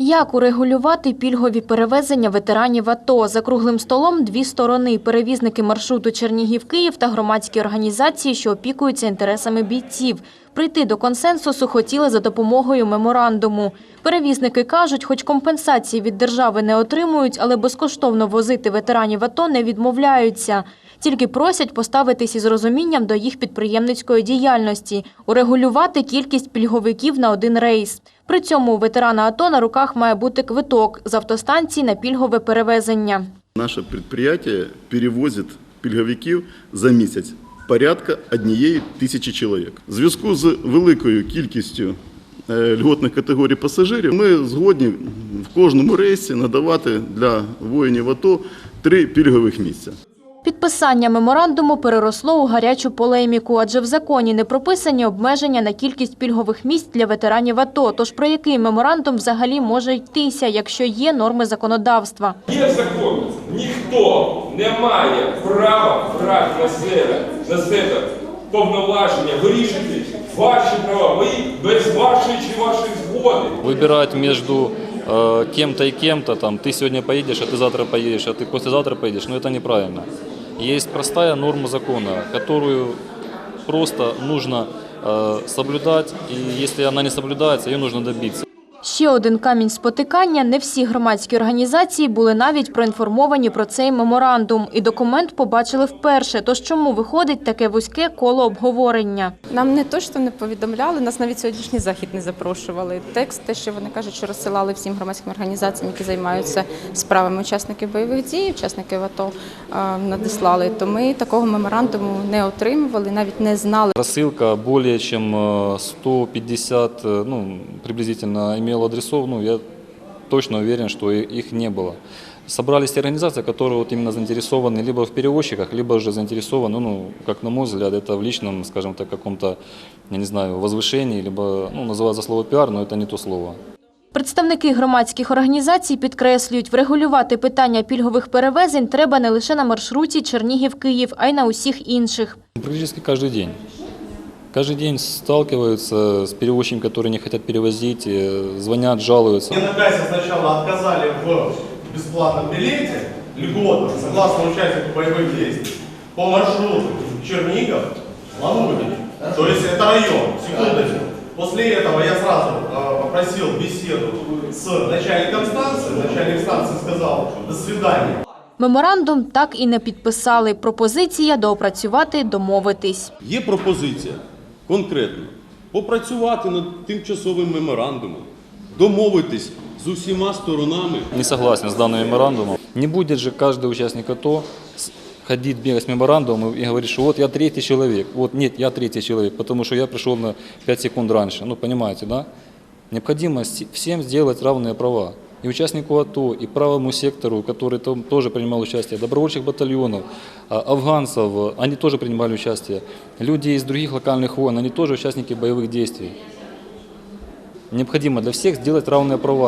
Як урегулювати пільгові перевезення ветеранів АТО? За круглим столом дві сторони – перевізники маршруту Чернігів-Київ та громадські організації, що опікуються інтересами бійців. Прийти до консенсусу хотіли за допомогою меморандуму. Перевізники кажуть, хоч компенсації від держави не отримують, але безкоштовно возити ветеранів АТО не відмовляються. Тільки просять поставитись із розумінням до їх підприємницької діяльності, урегулювати кількість пільговиків на один рейс. При цьому у ветерана АТО на руках має бути квиток з автостанції на пільгове перевезення. Наше предприятие перевозить пільговиків за місяць порядка однієї тисячі чоловік. В зв'язку з великою кількістю е, льготних категорій пасажирів ми згодні в кожному рейсі надавати для воїнів АТО три пільгових місця. Підписання меморандуму переросло у гарячу полеміку, адже в законі не прописані обмеження на кількість пільгових місць для ветеранів АТО. Тож про який меморандум взагалі може йтися, якщо є норми законодавства? Є закон Ніхто не має права брати на себе, на себе повноваження, вирішити ваші права, ви без вашої чи вашої згоди. Выбирать между э, кем-то и кем-то, там, ты сегодня поедешь, а ты завтра поедешь, а ты послезавтра поедешь, но это неправильно. Есть простая норма закона, которую просто нужно э, соблюдать, и если она не соблюдается, ее нужно добиться. Ще один камінь спотикання – не всі громадські організації були навіть проінформовані про цей меморандум. І документ побачили вперше. Тож чому виходить таке вузьке коло обговорення? Нам не то, що не повідомляли, нас навіть сьогоднішній захід не запрошували. Текст, те, що вони кажуть, що розсилали всім громадським організаціям, які займаються справами учасників бойових дій, учасників АТО, е, надіслали. То ми такого меморандуму не отримували, навіть не знали. Рассылка более чем э, 150, э, ну, приблизительно имела адресов, ну, я точно уверен, что и- их не было. Собрались те организации, которые вот именно заинтересованы либо в перевозчиках, либо же заинтересованы, ну, как на мой взгляд, это в личном, скажем так, каком-то, я не знаю, возвышении, либо, ну, называется слово пиар, но это не то слово. Представники громадських організацій підкреслюють, врегулювати питання пільгових перевезень треба не лише на маршруті Чернігів-Київ, а й на усіх інших. Практически каждый день. Каждый день сталкиваются с перевозчиками, которые не хотят перевозить, э, звонят, жалуются. Мне на кассе сначала отказали в бесплатном билете, льготном, согласно участнику боевых действий, по маршруту Чернигов, Ланугин. То есть это район, секундочку. После этого я сразу э, попросил беседу с начальником станции. Начальник станции сказал «до свидания». Меморандум так і не підписали. Пропозиція доопрацювати, домовитись. Є пропозиція конкретно попрацювати над тимчасовим меморандумом, домовитись з усіма сторонами. Не согласен с данным меморандумом. Не будет же каждый участник АТО с- ходить, бегать с меморандумом и говорить, что вот я третий человек. Вот нет, я третий человек, потому что я пришел на 5 секунд раньше. Ну, понимаете, да? Необходимо с- всем сделать равные права. И участнику АТО, и правому сектору, который там тоже принимал участие, добровольчих батальонов, а, афганцев, э, они тоже принимали участие. Люди из других локальных войн, они тоже участники боевых действий. Необходимо для всех сделать равные права.